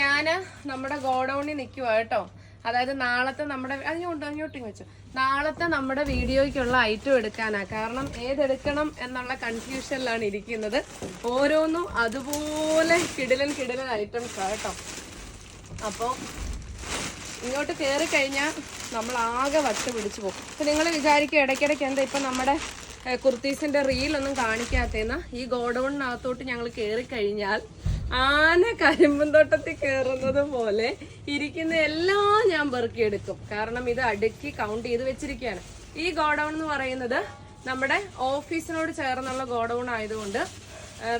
ഞാൻ നമ്മുടെ ഗോഡൗണിൽ നിൽക്കുക കേട്ടോ. അതായത് നാളത്തെ നമ്മുടെ അങ്ങോട്ട് അങ്ങോട്ടും വെച്ചു. നാളത്തെ നമ്മുടെ വീഡിയോയ്ക്കുള്ള ഐറ്റം എടുക്കാനാണ് കാരണം ഏതെടുക്കണം എന്നുള്ള കൺഫ്യൂഷനിലാണ് ഇരിക്കുന്നത്. ഓരോന്നും അതുപോലെ കിടിലൻ കിടിലൻ ഐറ്റംസ് കേട്ടോ. അപ്പോൾ ഇങ്ങോട്ട് കയറി കഴിഞ്ഞാൽ നമ്മൾ ആകെ വട്ട് പിടിച്ചു പോകും. അപ്പം നിങ്ങൾ വിചാരിക്കും ഇടയ്ക്കിടയ്ക്ക് എന്താ ഇപ്പം നമ്മുടെ കുർത്തീസിന്റെ റീലൊന്നും കാണിക്കാത്തേന്ന് ഈ ഗോഡൗണിനകത്തോട്ട് ഞങ്ങൾ കയറി കഴിഞ്ഞാൽ ആന കരിമ്പും തോട്ടത്തിൽ കയറുന്നത് പോലെ ഇരിക്കുന്ന എല്ലാം ഞാൻ പെറുക്കിയെടുക്കും. കാരണം ഇത് അടുക്കി കൗണ്ട് ചെയ്ത് വെച്ചിരിക്കുകയാണ്. ഈ ഗോഡൗൺ എന്ന് പറയുന്നത് നമ്മുടെ ഓഫീസിനോട് ചേർന്നുള്ള ഗോഡൗൺ ആയതുകൊണ്ട്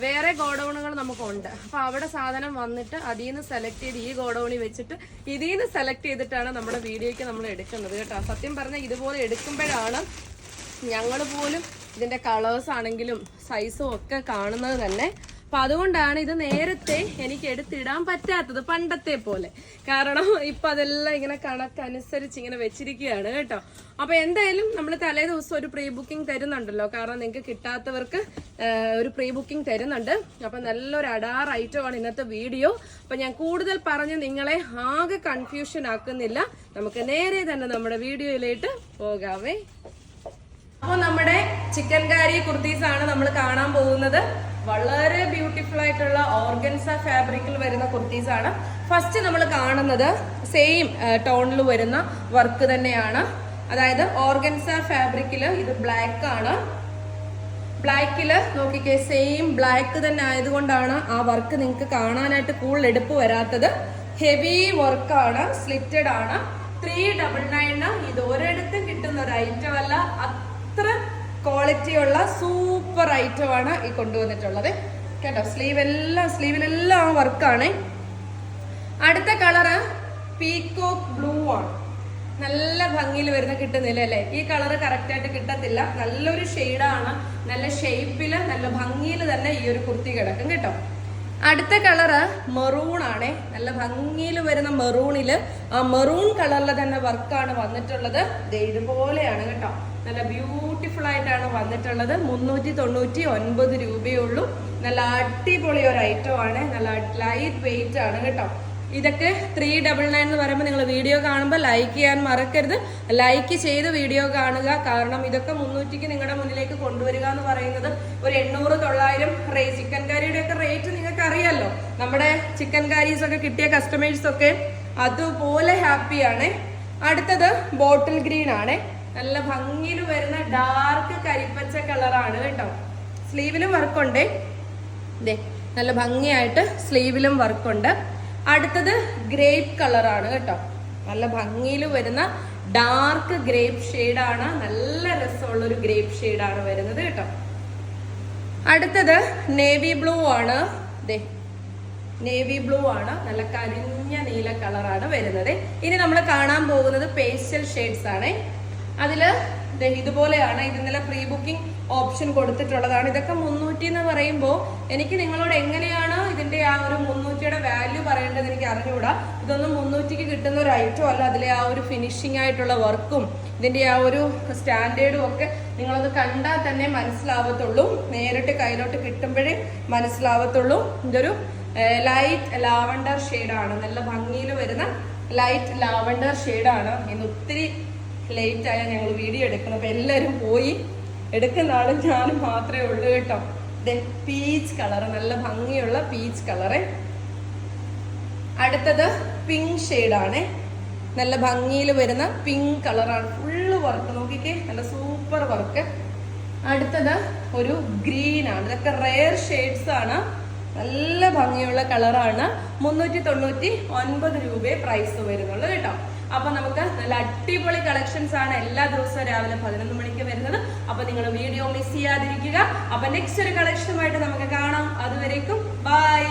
വേറെ ഗോഡൌണുകൾ നമുക്കുണ്ട്. അപ്പൊ അവിടെ സാധനം വന്നിട്ട് അതിൽ നിന്ന് സെലക്ട് ചെയ്ത് ഈ ഗോഡൌണിൽ വെച്ചിട്ട് ഇതിൽ നിന്ന് സെലക്ട് ചെയ്തിട്ടാണ് നമ്മുടെ വീഡിയോയ്ക്ക് നമ്മൾ എടുക്കുന്നത് കേട്ടോ. സത്യം പറഞ്ഞാൽ ഇതുപോലെ എടുക്കുമ്പോഴാണ് ഞങ്ങൾ പോലും ഇതിന്റെ കളേഴ്സ് ആണെങ്കിലും സൈസും ഒക്കെ കാണുന്നത് തന്നെ അപ്പൊ അതുകൊണ്ടാണ് ഇത് നേരത്തെ എനിക്ക് എടുത്തിടാൻ പറ്റാത്തത് പണ്ടത്തെ പോലെ. കാരണം ഇപ്പൊ അതെല്ലാം ഇങ്ങനെ കണക്കനുസരിച്ച് ഇങ്ങനെ വെച്ചിരിക്കുകയാണ് കേട്ടോ. അപ്പൊ എന്തായാലും നമ്മൾ തലേ ദിവസം ഒരു പ്രീ ബുക്കിംഗ് തരുന്നുണ്ടല്ലോ. കാരണം നിങ്ങൾക്ക് കിട്ടാത്തവർക്ക് ഒരു പ്രീ ബുക്കിംഗ് തരുന്നുണ്ട്. അപ്പൊ നല്ലൊരു അടാർ ഐറ്റമാണ് ഇന്നത്തെ വീഡിയോ അപ്പൊ ഞാൻ കൂടുതൽ പറഞ്ഞ് നിങ്ങളെ ആകെ കൺഫ്യൂഷൻ ആക്കുന്നില്ല. നമുക്ക് നേരെ തന്നെ നമ്മുടെ വീഡിയോയിലേക്ക് പോകാവേ. അപ്പോൾ നമ്മുടെ ചിക്കൻ കാരി കുർത്തീസ് ആണ് നമ്മൾ കാണാൻ പോകുന്നത്. വളരെ ബ്യൂട്ടിഫുൾ ആയിട്ടുള്ള ഓർഗൻസ ഫാബ്രിക്കിൽ വരുന്ന കുർത്തീസ് ആണ് ഫസ്റ്റ് നമ്മൾ കാണുന്നത് സെയിം ടോണിൽ വരുന്ന വർക്ക് തന്നെയാണ്. അതായത് ഓർഗൻസ ഫാബ്രിക്കിൽ ഇത് ബ്ലാക്ക് ആണ്. ബ്ലാക്കിൽ നോക്കിക്കേ സെയിം ബ്ലാക്ക് തന്നെ ആയതുകൊണ്ടാണ് ആ വർക്ക് നിങ്ങൾക്ക് കാണാനായിട്ട് കൂടുതൽ എടുപ്പ് വരാത്തത്. ഹെവി വർക്കാണ് സ്ലിറ്റഡ് ആണ്. ത്രീ ഡബിൾ നയന് ഇത് ഒരിടത്തും കിട്ടുന്ന ഒരു ഐറ്റം അല്ല. അത്ര ക്വാളിറ്റിയുള്ള സൂപ്പർ ഐറ്റം ആണ് ഈ കൊണ്ടുവന്നിട്ടുള്ളത്. കേട്ടോ സ്ലീവ് എല്ലാം സ്ലീവിലെല്ലാം വർക്കാണ് അടുത്ത കളറ് പീകോക്ക് ബ്ലൂ ആണ്. നല്ല ഭംഗിയിൽ വരുന്ന കിട്ടുന്നില്ല അല്ലേ? ഈ കളർ കറക്റ്റ് ആയിട്ട് കിട്ടത്തില്ല. നല്ലൊരു ഷെയ്ഡാണ് നല്ല ഷേപ്പിൽ നല്ല ഭംഗിയിൽ തന്നെ ഈ ഒരു കുർത്തി കിടക്കും കേട്ടോ. അടുത്ത കളറ് മെറൂൺ നല്ല ഭംഗിയിൽ വരുന്ന മെറൂണിൽ ആ മെറൂൺ കളറിൽ തന്നെ വർക്കാണ് വന്നിട്ടുള്ളത്. ഇതുപോലെയാണ് കേട്ടോ. നല്ല ബ്യൂട്ടിഫുൾ ആയിട്ടാണ് വന്നിട്ടുള്ളത്. മുന്നൂറ്റി തൊണ്ണൂറ്റി ഒൻപത് രൂപയുള്ളൂ നല്ല അടിപൊളി ഒരു ഐറ്റം ആണ്. നല്ല ലൈറ്റ് വെയിറ്റ് ആണ് കേട്ടോ. ഇതൊക്കെ ത്രീ ഡബിൾ നയൻ എന്ന് പറയുമ്പോൾ നിങ്ങൾ വീഡിയോ കാണുമ്പോൾ ലൈക്ക് ചെയ്യാൻ മറക്കരുത്. ലൈക്ക് ചെയ്ത് വീഡിയോ കാണുക. കാരണം ഇതൊക്കെ മുന്നൂറ്റിക്ക് നിങ്ങളുടെ മുന്നിലേക്ക് കൊണ്ടുവരിക എന്ന് പറയുന്നത് ഒരു എണ്ണൂറ് തൊള്ളായിരം റേ ചിക്കൻ കറിയുടെ ഒക്കെ റേറ്റ് നിങ്ങൾക്ക് അറിയാലോ നമ്മുടെ ചിക്കൻ കാരീസ് ഒക്കെ കിട്ടിയ കസ്റ്റമേഴ്സ് ഒക്കെ അതുപോലെ ഹാപ്പിയാണ് അടുത്തത് ബോട്ടിൽ ഗ്രീൻ ആണ്. നല്ല ഭംഗിയിൽ വരുന്ന ഡാർക്ക് കരിപ്പച്ച കളറാണ് കേട്ടോ. സ്ലീവിലും വർക്കുണ്ട് നല്ല ഭംഗിയായിട്ട് സ്ലീവിലും വർക്കുണ്ട് അടുത്തത് ഗ്രേപ്പ് കളറാണ് കേട്ടോ. നല്ല ഭംഗിയിൽ വരുന്ന ഡാർക്ക് ഗ്രേപ്പ് ഷെയ്ഡാണ്. നല്ല രസമുള്ള ഒരു ഗ്രേപ്പ് ഷെയ്ഡാണ് വരുന്നത് കേട്ടോ. അടുത്തത് നേവി ബ്ലൂ ആണ്. ദേ നേവി ബ്ലൂ ആണ്. നല്ല കരിഞ്ഞ നീല കളറാണ് വരുന്നത്. ഇനി നമ്മൾ കാണാൻ പോകുന്നത് പേസ്റ്റൽ ഷെയ്ഡ്സ് ആണ്. അതിൽ ഇതുപോലെയാണ് ഇത് ഇന്നലെ പ്രീ ബുക്കിംഗ് ഓപ്ഷൻ കൊടുത്തിട്ടുള്ളതാണ്. ഇതൊക്കെ മുന്നൂറ്റി എന്ന് പറയുമ്പോൾ എനിക്ക് നിങ്ങളോട് എങ്ങനെയാണ് ഇതിന്റെ ആ ഒരു മുന്നൂറ്റിയുടെ വാല്യൂ പറയേണ്ടത് എനിക്ക് അറിഞ്ഞുകൂടാ ഇതൊന്നും മുന്നൂറ്റിക്ക് കിട്ടുന്ന ഒരു ഐറ്റം അല്ല. അതിലെ ആ ഒരു ഫിനിഷിംഗ് ആയിട്ടുള്ള വർക്കും ഇതിന്റെ ആ ഒരു സ്റ്റാൻഡേർഡും ഒക്കെ നിങ്ങളത് കണ്ടാൽ തന്നെ മനസ്സിലാവത്തുള്ളൂ. നേരിട്ട് കയ്യിലോട്ട് കിട്ടുമ്പോഴേ മനസ്സിലാവത്തുള്ളൂ. ഇതൊരു ലൈറ്റ് ലാവണ്ടർ ഷെയ്ഡാണ് നല്ല ഭംഗിയിൽ വരുന്ന ലൈറ്റ് ലാവണ്ടർ ഷെയ്ഡാണ് ഇന്ന് ഒത്തിരി ലേറ്റ് ആയാൽ ഞങ്ങൾ വീഡിയോ എടുക്കണം അപ്പം എല്ലാവരും പോയി എടുക്കുന്ന ആൾ ഞാൻ മാത്രമേ ഉള്ളൂ കേട്ടോ. പീച്ച് കളർ നല്ല ഭംഗിയുള്ള പീച്ച് കളറ് അടുത്തത് പിങ്ക് ഷെയ്ഡാണ് നല്ല ഭംഗിയിൽ വരുന്ന പിങ്ക് കളറാണ് ഫുള്ള് വർക്ക് നോക്കിക്കേ. നല്ല സൂപ്പർ വർക്ക് അടുത്തത് ഒരു ഗ്രീൻ ആണ്. ഇതൊക്കെ റെയർ ഷെയ്ഡ്സ് ആണ്. നല്ല ഭംഗിയുള്ള കളറാണ് മുന്നൂറ്റി തൊണ്ണൂറ്റി ഒൻപത് രൂപയെ പ്രൈസ് വരുന്നുള്ളൂ കേട്ടോ. അപ്പൊ നമുക്ക് നല്ല അടിപൊളി കളക്ഷൻസ് ആണ് എല്ലാ ദിവസവും രാവിലെ പതിനൊന്ന് മണിക്ക് വരുന്നത്. അപ്പൊ നിങ്ങൾ വീഡിയോ മിസ് ചെയ്യാതിരിക്കുക. അപ്പൊ നെക്സ്റ്റ് ഒരു കളക്ഷനുമായിട്ട് നമുക്ക് കാണാം. അതുവരേക്കും ബൈ